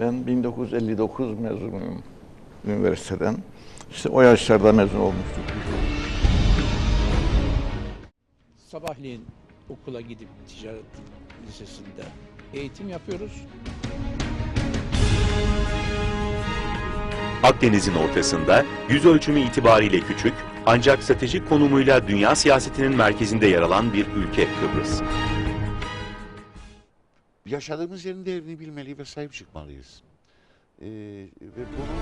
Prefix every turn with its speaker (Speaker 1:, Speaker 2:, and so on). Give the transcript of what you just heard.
Speaker 1: Ben 1959 mezunuyum üniversiteden. İşte o yaşlarda mezun olmuştuk.
Speaker 2: Sabahleyin okula gidip ticaret lisesinde eğitim yapıyoruz.
Speaker 3: Akdeniz'in ortasında yüz ölçümü itibariyle küçük ancak stratejik konumuyla dünya siyasetinin merkezinde yer alan bir ülke Kıbrıs.
Speaker 4: Yaşadığımız yerin değerini bilmeli ve sahip çıkmalıyız. Ee, ve aslında